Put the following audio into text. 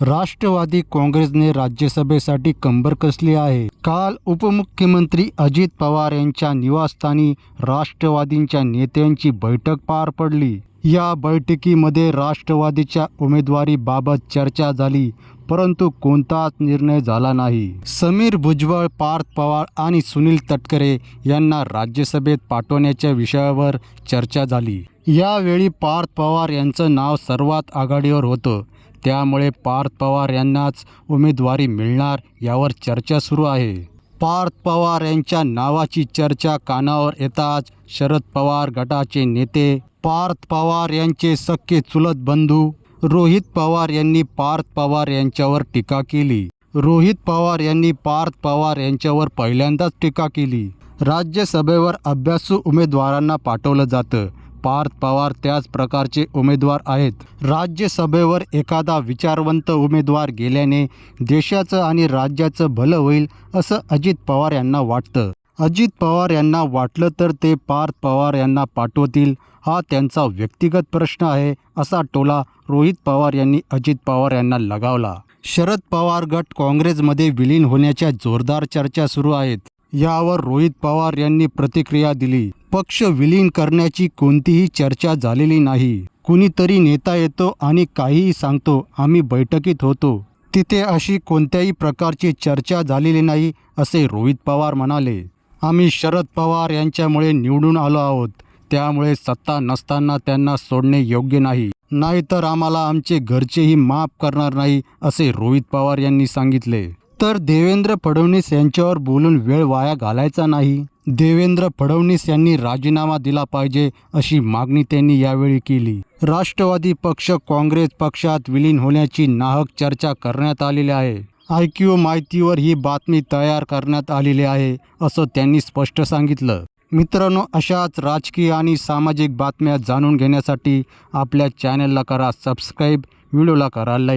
राष्ट्रवादी काँग्रेसने राज्यसभेसाठी कंबर कसली आहे? काल उपमुख्यमंत्री अजित पवार यांच्या निवासस्थानी राष्ट्रवादींच्या नेत्यांची बैठक पार पडली. या बैठकीमध्ये राष्ट्रवादीच्या उमेदवारीबाबत चर्चा झाली परंतु कोणताच निर्णय झाला नाही. समीर भुजबळ पार्थ पवार आणि सुनील तटकरे यांना राज्यसभेत पाठवण्याच्या विषयावर चर्चा झाली. यावेळी पार्थ पवार यांचं नाव सर्वात आघाडीवर होतं. त्यामुळे पार्थ पवार यांनाच उमेदवारी मिळणार यावर चर्चा सुरू आहे. पार्थ पवार यांच्या नावाची चर्चा कानावर येताच शरद पवार गटाचे नेते पार्थ पवार यांचे सख्खे चुलत बंधू रोहित पवार यांनी पार्थ पवार यांच्यावर टीका केली. रोहित पवार यांनी पार्थ पवार यांच्यावर पहिल्यांदाच टीका केली. राज्यसभेवर अभ्यासू उमेदवारांना पाठवलं जातं. पार्थ पवार त्याच प्रकारचे उमेदवार आहेत. राज्यसभेवर एखादा विचारवंत उमेदवार गेल्याने देशाचं आणि राज्याचं भलं होईल असं अजित पवार यांना वाटतं. अजित पवार यांना वाटलं तर ते पार्थ पवार यांना पाठवतील हा त्यांचा व्यक्तिगत प्रश्न आहे असा टोला रोहित पवार यांनी अजित पवार यांना लगावला. शरद पवार गट काँग्रेसमध्ये विलीन होण्याच्या जोरदार चर्चा सुरू आहेत. यावर रोहित पवार यांनी प्रतिक्रिया दिली. पक्ष विलीन करण्याची कोणतीही चर्चा झालेली नाही. कुणीतरी नेता येतो आणि काहीही सांगतो. आम्ही बैठकीत होतो. तिथे अशी कोणत्याही प्रकारची चर्चा झालेली नाही असे रोहित पवार म्हणाले. आम्ही शरद पवार यांच्यामुळे निवडून आलो आहोत. त्यामुळे सत्ता नसताना त्यांना सोडणे योग्य नाही. नाहीतर आम्हाला आमचे घरचेही माफ करणार नाही असे रोहित पवार यांनी सांगितले. तर देवेंद्र फडणवीस यांच्यावर बोलून वेळ वाया घालायचा नाही. देवेंद्र फडणवीस यांनी राजीनामा दिला पाहिजे अशी मागणी त्यांनी यावेळी केली. राष्ट्रवादी पक्ष काँग्रेस पक्षात विलीन होण्याची नाहक चर्चा करण्यात आलेली आहे. आय क्यू माहितीवर ही बातमी तयार करण्यात आलेली आहे असं त्यांनी स्पष्ट सांगितलं. मित्रांनो अशाच राजकीय आणि सामाजिक बातम्या जाणून घेण्यासाठी आपल्या चॅनलला करा सबस्क्राईब व्हिडिओला करा लाईक.